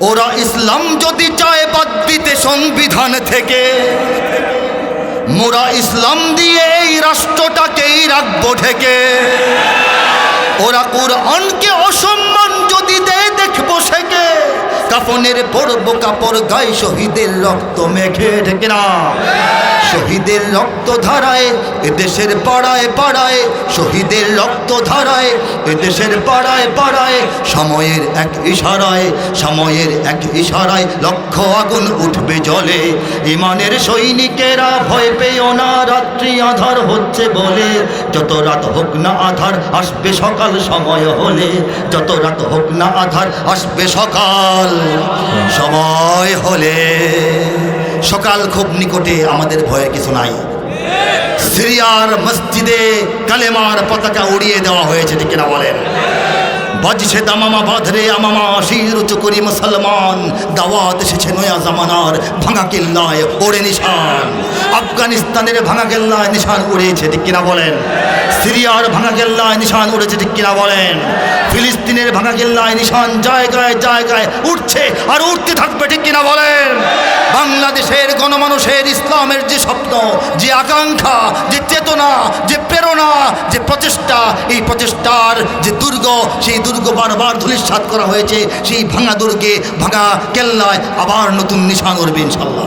ওরা ইসলাম যদি চায়, বাদ দিতে সংবিধান থেকে। মোরা ইসলাম দিয়ে এই রাষ্ট্রটাকেই রাখব ঢেকে। ওরা কোরআনকে অসম্মান যদি দেয়, দেখব সেকে কাফনের পরব কাপড় গায়ে শহীদের রক্ত মেঘে ঢেকে না। শহীদের রক্ত ধারায়, এদেশের পাড়ায় পাড়ায়, শহীদের রক্ত ধারায়, এদেশের পাড়ায় পাড়ায়, সময়ের এক ইশারায়, সময়ের এক ইশারায় লক্ষ আগুন উঠবে জলে। ইমানের সৈনিকেরা ভয় পেও না, রাত্রি আধার হচ্ছে বলে। যত রাত হোক না আধার আসবে সকাল, সময় হলে। যত রাত হোক না আধার আসবে সকাল, সময় হলে। সকাল খুব নিকটে আমাদের ভয়ে কিছু নাই। সিরিয়ার মসজিদে কালেমার পতাকা উড়িয়ে দেওয়া হয়েছে, ঠিক কিনা বলেন? বাজছে দামামা বাঁধরে আমামা শির উঁচু করি মুসলমান, দাওয়াত এসেছে নয়া জামানার ভাঙা কিল্লায়, ওড়ে নিশান। আফগানিস্তানের ভাঙা কেল্লায় নিশান উড়েছে, ঠিক কিনা বলেন? সিরিয়ার ভাঙা কেল্লায় নিশান উড়েছে, ঠিক কিনা বলেন? ফিলিস্তিনের ভাঙা কেল্লায় নিশান জায়গায় জায়গায় উঠছে আর উঠতে থাকবে কিনা বলেন? বাংলাদেশের গণমানুষের ইসলামের যে স্বপ্ন যে আকাঙ্ক্ষা, যে চেতনা, যে প্রেরণা, যে প্রচেষ্টা, এই প্রচেষ্টার যে দুর্গ, সেই দুর্গ বারবার ধুলিস্বাদ করা হয়েছে, সেই ভাঙা দুর্গে, ভাঙা কেল্লায় আবার নতুন নিশান উঠবে ইনশাল্লাহ।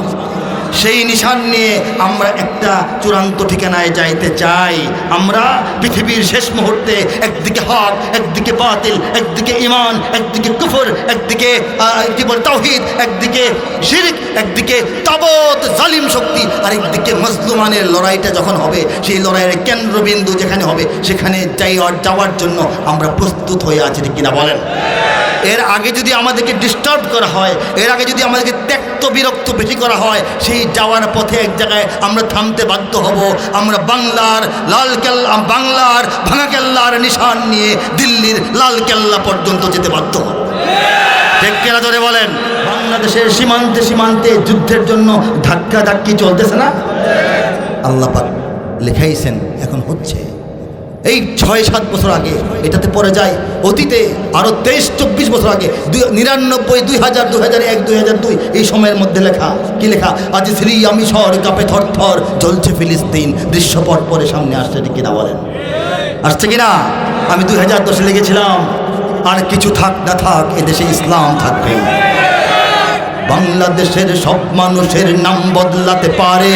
সেই নিশান নিয়ে আমরা একটা চূড়ান্ত ঠিকানায় যাইতে চাই। আমরা পৃথিবীর শেষ মুহূর্তে একদিকে হক একদিকে বাতিল একদিকে ইমান একদিকে কুফর একদিকে আহ, কি একদিকে শিরিক একদিকে তাবৎ জালিম শক্তি আর একদিকে মজলুমানের লড়াইটা যখন হবে সেই লড়াইয়ের কেন্দ্রবিন্দু যেখানে হবে সেখানে যাই যাওয়ার জন্য আমরা প্রস্তুত হয়ে আছি কিনা বলেন? এর আগে যদি আমাদেরকে ডিস্টার্ব করা হয় এর আগে যদি আমাদেরকে ত্যক্ত বিরক্ত বেশি করা হয় সেই যাওয়ার পথে এক জায়গায় আমরা থামতে বাধ্য হব। আমরা বাংলার লাল কেল্লা, বাংলার ভাঙা কেল্লার নিশান নিয়ে দিল্লির লাল কেল্লা পর্যন্ত যেতে বাধ্য হব। ঠিক ধরে বলেন? বাংলাদেশের সীমান্তে সীমান্তে যুদ্ধের জন্য ধাক্কা ধাক্কি চলতেছে না? আল্লাপাক লেখাইছেন, এখন হচ্ছে। এই ছয় সাত বছর আগে, এটাতে পড়ে যায়, অতীতে আরও তেইশ, চব্বিশ বছর আগে, দুই নিরানব্বই দুই হাজার দুই হাজার এক দুই হাজার দুই, এই সময়ের মধ্যে লেখা, কি লেখা? আজ শ্রী আমি শহর কাপে থর থর জ্বলছে ফিলিস্তিন দৃশ্যপট পরে সামনে আসছে কিনা বলেন? আসছে কিনা? আমি দুই হাজার দশে লেগেছিলাম, আর কিছু থাক না থাক, এদেশে ইসলাম থাকবে। বাংলাদেশের সব মানুষের নাম বদলাতে পারে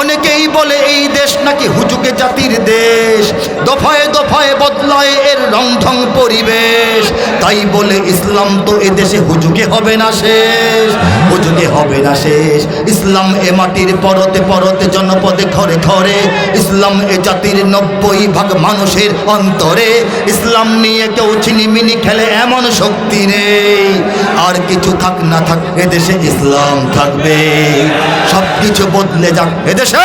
অনেকেই বলে এই দেশ নাকি হুজুকে জাতির দেশ। দফায় দফায় বদলায় এর রংঢং পরিবেশ। তাই বলে ইসলাম তো এ দেশে হুজুকে হবে না শেষ হুজুকে হবে না শেষ। ইসলাম এ মাটির পরতে পরতে জনপদে ঘরে ঘরে, ইসলাম এ জাতির নব্বই ভাগ মানুষের অন্তরে। ইসলাম নিয়ে কেউ চিনিমিনি খেলে এমন শক্তি নেই। আর কিছু থাক না থাক এদেশে ইসলাম থাকবে। সব কিছু বদলে যাক এদেশে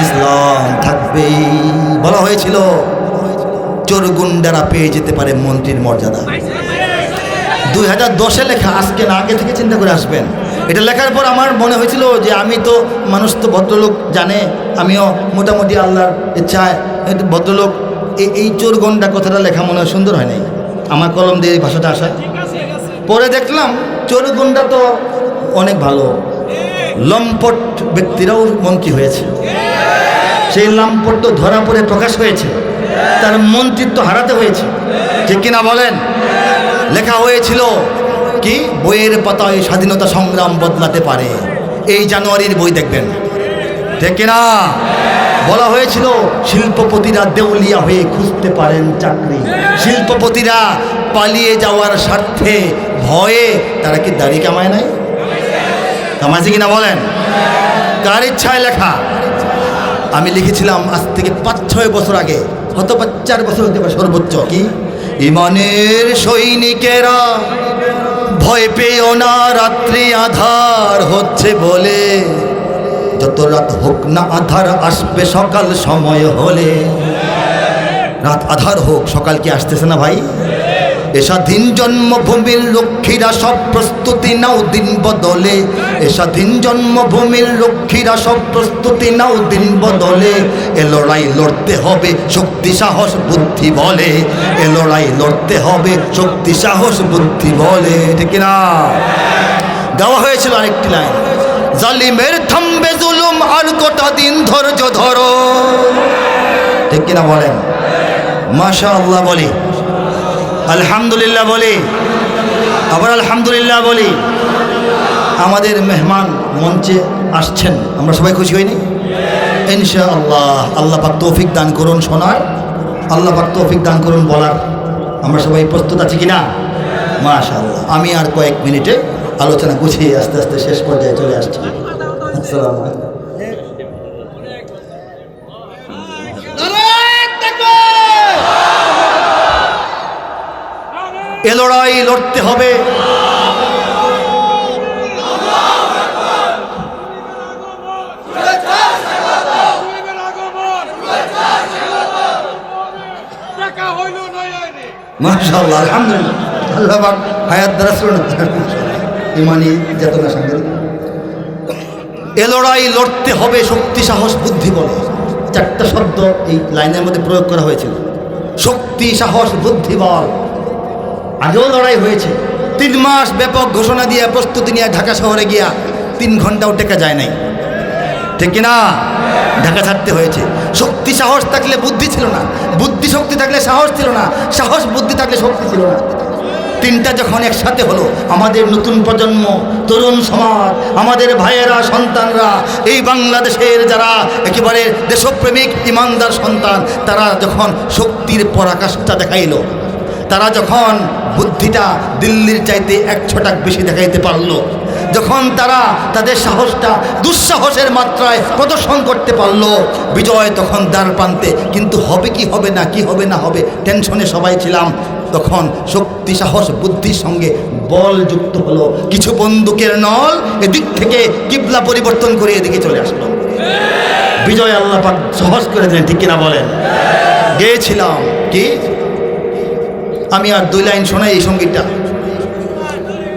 ইসলাম থাকবে। বলা হয়েছিল, চোর গুন্ডারা পেয়ে যেতে পারে মন্ত্রীর মর্যাদা। দুই হাজার দশে লেখা, আজকে না, আগে থেকে চিন্তা করে আসবেন। এটা লেখার পর আমার মনে হয়েছিল যে আমি তো মানুষ তো ভদ্রলোক জানে, আমিও মোটামুটি আল্লাহর ইচ্ছায় ভদ্রলোক। এই- এই চোর গন্ডা কথাটা লেখা মনে হয় সুন্দর হয় নাই। আমার কলম দিয়ে এই ভাষাটা আসা। পরে দেখলাম, চোর গুন্ডা তো অনেক ভালো। লম্পট ব্যক্তিরাও মন্ত্রী হয়েছে। সেই লম্পট তো ধরা পড়ে প্রকাশ হয়েছে। তার মন্ত্রিত্ব হারাতে হয়েছে। ঠিক কিনা বলেন? লেখা হয়েছিল কি? বইয়ের পাতায় স্বাধীনতা সংগ্রাম বদলাতে পারে। এই জানুয়ারির বই দেখবেন। ঠিক কিনা? বলা হয়েছিল, শিল্পপতিরা দেউলিয়া হয়ে খুঁজতে পারেন চাকরি। শিল্পপতিরা পালিয়ে যাওয়ার স্বার্থে ভয়ে তারা কি দাড়ি কামায় নাই? কামাইছে কিনা বলেন? কার ইচ্ছায় লেখা? আমি লিখেছিলাম আজ থেকে পাঁচ, ছয় বছর আগে হয়তো বা চার বছর হতে পারে সর্বোচ্চ। কি? ইমানের সৈনিকেরা ভয় পেও না, রাত্রি আধার হচ্ছে বলে। যত রাত হোক না আধার আসবে, সকাল সময় হলে। রাত আধার হোক, সকাল কি আসতেছে না ভাই? এ স্বাধীন জন্মভূমির লক্ষ্মীরা সব প্রস্তুতি নাও দিন বদলে। এ স্বাধীন জন্মভূমির লক্ষ্মীরা সব প্রস্তুতি নাও দিন বদলে। এ লড়াই লড়তে হবে শক্তি, সাহস, বুদ্ধি, বলে। এ লড়াই লড়তে হবে শক্তি, সাহস, বুদ্ধি, বলে। ঠিক না? দেওয়া হয়েছিল আরেকটি লাইন। জালিমের থামবে জুলুম, আর কটা দিন ধৈর্য ধরো। ঠিক কিনা বলেন? মাশা আল্লাহ বলি। আলহামদুলিল্লাহ বলি, আবার আলহামদুলিল্লাহ বলি, আমাদের মেহমান মঞ্চে আসছেন। আমরা সবাই খুশি হইনি? ইনশা আল্লাহ আল্লাহ পাক তৌফিক দান করুন শোনার আল্লাহ পাক তৌফিক দান করুন বলার। আমরা সবাই প্রস্তুত আছি কি না মাশা আল্লাহ আমি আর কয়েক মিনিটে আলোচনা গুছিয়ে আস্তে আস্তে শেষ পর্যায়ে চলে আসছি। আসসালামু আলাইকুম। এ লড়াই লড়তে হবে। এ লড়াই লড়তে হবে শক্তি, সাহস, বুদ্ধি বলে। চারটা শব্দ এই লাইনের মধ্যে প্রয়োগ করা হয়েছিল। শক্তি, সাহস, বুদ্ধি বল। আগেও লড়াই হয়েছে। তিন মাস ব্যাপক ঘোষণা দিয়ে প্রস্তুতি নিয়ে ঢাকা শহরে গিয়া তিন ঘন্টাও টেকা যায় নাই। ঠিক কিনা? ঢাকা ছাড়তে হয়েছে। শক্তি, সাহস থাকলে বুদ্ধি ছিল না। বুদ্ধি, শক্তি থাকলে সাহস ছিল না। সাহস, বুদ্ধি থাকলে শক্তি ছিল না। তিনটা যখন একসাথে হলো, আমাদের নতুন প্রজন্ম, তরুণ সমাজ, আমাদের ভাইয়েরা, সন্তানরা, এই বাংলাদেশের যারা একেবারে দেশপ্রেমিক, ইমানদার সন্তান, তারা যখন শক্তির পরাকাশটা দেখাইলো তারা যখন বুদ্ধিটা দিল্লির চাইতে এক ছটাক বেশি দেখাইতে পারল, যখন তারা তাদের সাহসটা দুঃসাহসের মাত্রায় প্রদর্শন করতে পারল, বিজয় তখন দ্বার প্রান্তে, কিন্তু হবে কি হবে না, কি হবে না হবে, টেনশনে সবাই ছিলাম। তখন শক্তি, সাহস, বুদ্ধির সঙ্গে বল যুক্ত হলো। কিছু বন্দুকের নল এদিক থেকে কিবলা পরিবর্তন করে এদিকে চলে আসলো। বিজয় আল্লাহ পাক সহজ করে দিলেন, ঠিক কিনা বলেন? গেয়েছিলাম। কি? আমি আর দুই লাইন শোনাই এই সঙ্গীতটা।